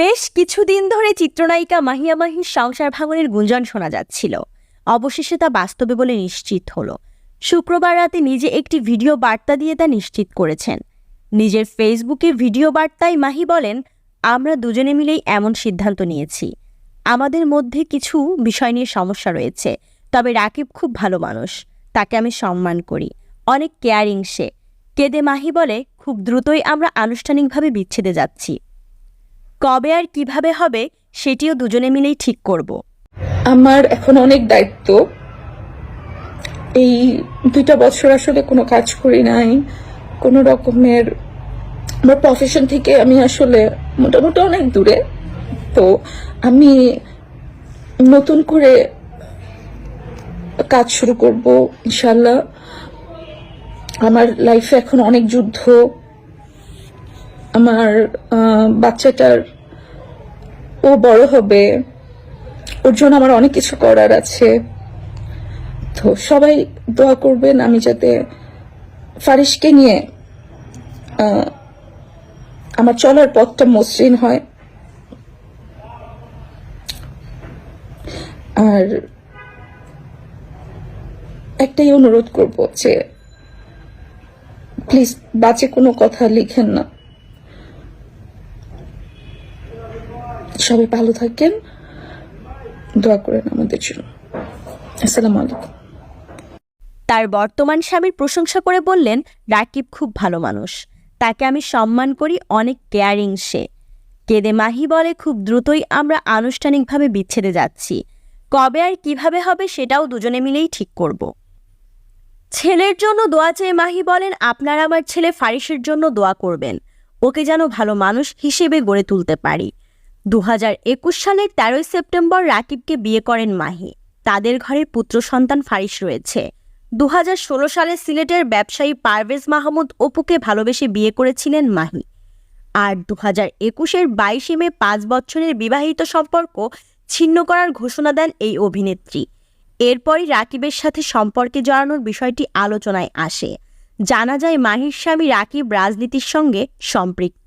বেশ কিছুদিন ধরে চিত্রনায়িকা মাহিয়া মাহির সংসার ভাঙনের গুঞ্জন শোনা যাচ্ছিল। অবশেষে তা বাস্তবে বলে নিশ্চিত হলো। শুক্রবার রাতে নিজে একটি ভিডিও বার্তা দিয়ে তা নিশ্চিত করেছেন। নিজের ফেসবুকে ভিডিও বার্তায় মাহি বলেন, আমরা দুজনে মিলেই এমন সিদ্ধান্ত নিয়েছি। আমাদের মধ্যে কিছু বিষয় নিয়ে সমস্যা রয়েছে, তবে রাকিব খুব ভালো মানুষ। তাকে আমি সম্মান করি, অনেক কেয়ারিং সে। কেদে মাহি বলে, খুব দ্রুতই আমরা আনুষ্ঠানিকভাবে বিচ্ছেদে যাচ্ছি। কবে আর কীভাবে হবে সেটিও দুজনে মিলেই ঠিক করব। আমার এখন অনেক দায়িত্ব। এই দুইটা বছর আসলে কোনো কাজ করি নাই। কোনো রকমের আমার প্রফেশন থেকে আমি আসলে মোটামুটি অনেক দূরে। তো আমি নতুন করে কাজ শুরু করব ইনশাল্লাহ আমার লাইফে এখন অনেক যুদ্ধ। আমার বাচ্চাটার ও বড় হবে, ওর জন্য আমার অনেক কিছু করার আছে। তো সবাই দোয়া করবেন আমি যাতে ফারিসকে নিয়ে আমার চলার পথটা মসৃণ হয়। আর একটাই অনুরোধ করব যে, প্লিজ বাজে কোনো কথা লিখেন না। সবাই ভালো থাকেন। দোয়া করেন আমাদের জন্য। আসসালামু আলাইকুম। তার বর্তমান স্বামীর প্রশংসা করে বললেন, রাকিব খুব ভালো মানুষ। তাকে আমি সম্মান করি, অনেক কেয়ারিং সে। কেদে মাহি বলে, খুব দ্রুতই আমরা আনুষ্ঠানিকভাবে বিচ্ছেদে যাচ্ছি। কবে আর কীভাবে হবে সেটাও দুজনে মিলেই ঠিক করব। ছেলের জন্য দোয়া চেয়ে মাহি বলেন, আপনারা আমার ছেলে ফারিসের জন্য দোয়া করবেন। ওকে যেন ভালো মানুষ হিসেবে গড়ে তুলতে পারি। দু হাজার একুশ সালের তেরোই সেপ্টেম্বর রাকিবকে বিয়ে করেন মাহি। তাদের ঘরে পুত্র সন্তান ফারিস রয়েছে। দু সালে সিলেটের ব্যবসায়ী পারভেজ মাহমুদ অপুকে ভালোবেসে বিয়ে করেছিলেন মাহি। আর দু হাজার একুশের বাইশে মে পাঁচ বছরের বিবাহিত সম্পর্ক ছিন্ন করার ঘোষণা দেন এই অভিনেত্রী। এরপরই রাকিবের সাথে সম্পর্কে জড়ানোর বিষয়টি আলোচনায় আসে। জানা যায়, মাহির স্বামী রাকিব রাজনীতির সঙ্গে সম্পৃক্ত।